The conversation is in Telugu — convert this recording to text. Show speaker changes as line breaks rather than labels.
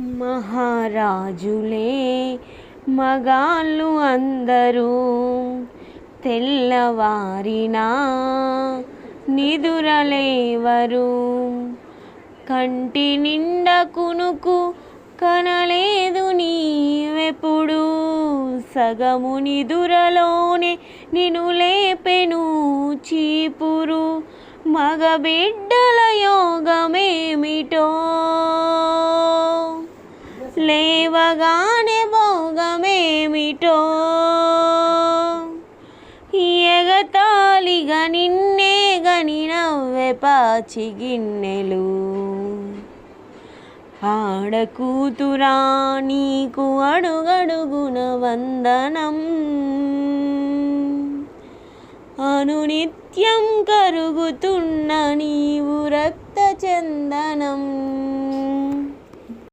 మహారాజులే మగాళ్ళు అందరూ తెల్లవారినా నిదురలేవరు. కంటి నిండా కునుకు కనలేదు నీవెప్పుడు. సగము నిదురలోనే నిను లేపెను చీపురు. మగబిడ్డల యోగమేమిటో లేవగానే భోగమేమిటో? ఎగతాళిగా నిన్నే గని నవ్వె పాచి గిన్నెలు. ఆడకూతురా నీకు అడుగడుగున వందనం. అనునిత్యం కరుగుతున్న నీవు రక్త చందనం.